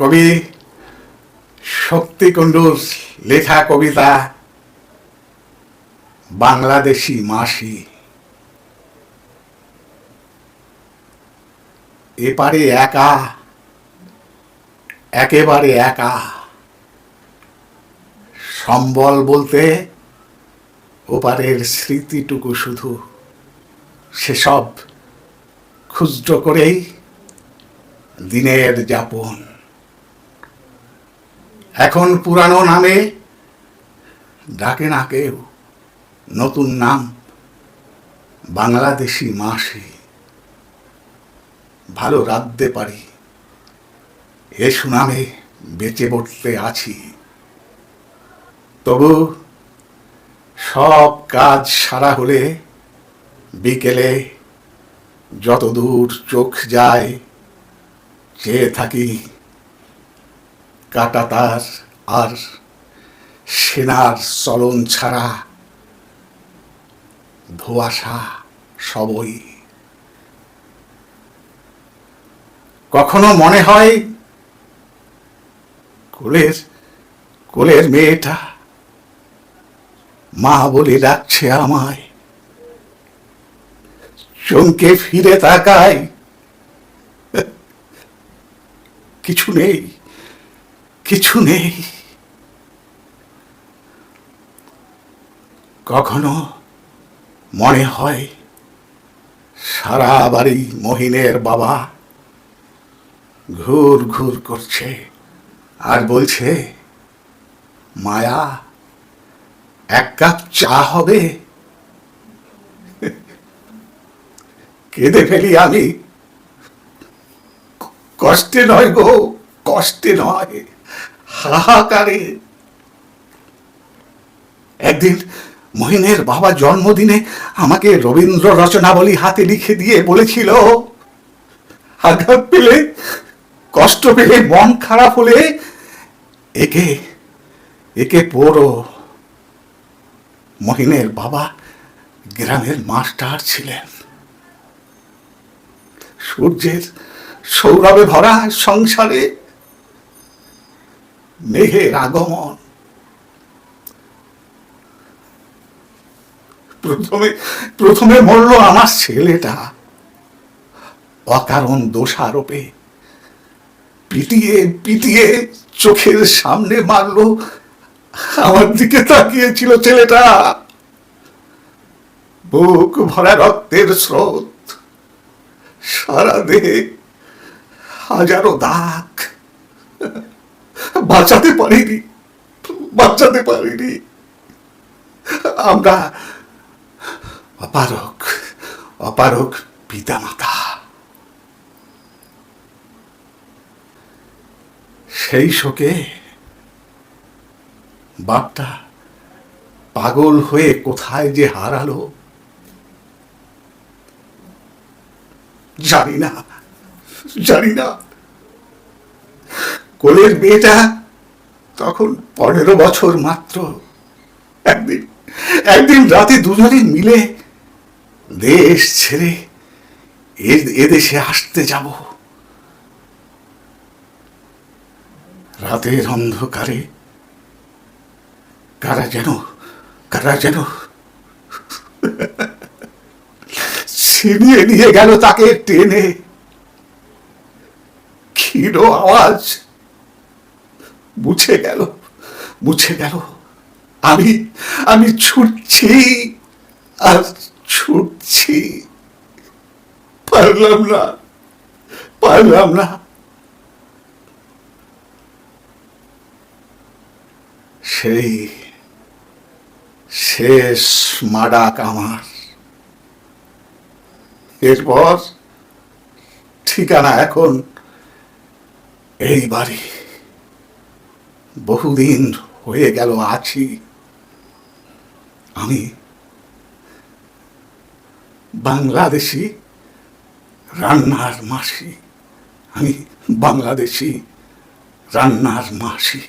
কবি শক্তি কুণ্ডুর লেখা কবিতা বাংলাদেশি মাসি। এপারে একা, একেবারে একা। সম্বল বলতে ওপারের স্মৃতিটুকু শুধু। সেসব ক্ষুদ্র করেই দিনের যাপন। এখন পুরানো নামে ডাকে না কেউ। নতুন নাম বাংলাদেশি মাসি। ভালো রাঁধতে পারি। এ সুনামে বেঁচে বসতে আছি। তবু সব কাজ সারা হলে বিকেলে যতদূর চোখ যায়, চেয়ে থাকি কাটাতার আর সেনার চলন ছাড়া ধোয়াশা সবই। কখনো মনে হয় কোলের কোলের মেয়েটা মা বলে ডাকছে আমায়। চমকে ফিরে তাকায়। কিছু নেই। কিছু নেই। কখনো মনে হয় সারা বাড়ি মহিনের বাবা ঘুর ঘুর করছে আর বলছে, মায়া, এক কাপ চা হবে। কেঁদে ফেলি আমি। কষ্টে নয় গো, কষ্টে নয়। হাহাকারে। একদিন মহিনের বাবা জন্মদিনে আমাকে রবীন্দ্র রচনাবলী হাতে লিখে দিয়ে বলেছিল, আঘাত পেলে, কষ্ট পেলে, মন খারাপ হলে একে একে পড়ো। মহিনের বাবা গ্রামের মাস্টার ছিলেন। সূর্যের সৌরভে ভরা সংসারে মেঘের আগমন প্রথমে প্রথমে মরল আমার ছেলেটা অকারণ দোষারোপে পিটিয়ে পিটিয়ে চোখের সামনে মারলো। আমার দিকে তাকিয়েছিল ছেলেটা। বুক ভরা রক্তের স্রোত সারা দেহে হাজারো দাগ বাঁচাতে পারিনি। বাঁচাতে পারিনি। আমরা অপারক অপারক পিতামাতা। সেই শোকে বাপটা পাগল হয়ে কোথায় যে হারালো, জানি না জানি না। কোলের মেয়েটা তখন পনেরো বছর মাত্র, একদিন একদিন রাতে দুজনে মিলে দেশ ছেড়ে এদেশে আসতে যাব। রাতের অন্ধকারে কারা যেন কারা যেন ছিনিয়ে নিয়ে গেল তাকে টেনে। ক্ষীণ আওয়াজ মুছে গেল মুছে গেল। আমি আমি ছুটছি, আর ছুটছি। পারলাম না পারলাম না। সেই শেষ মাডাক আমার। এরপর ঠিকানা এখন এই বাড়ি। বহুদিন হয়ে গেল আছি। আমি বাংলাদেশি রান্নার মাসি। আমি বাংলাদেশি রান্নার মাসি।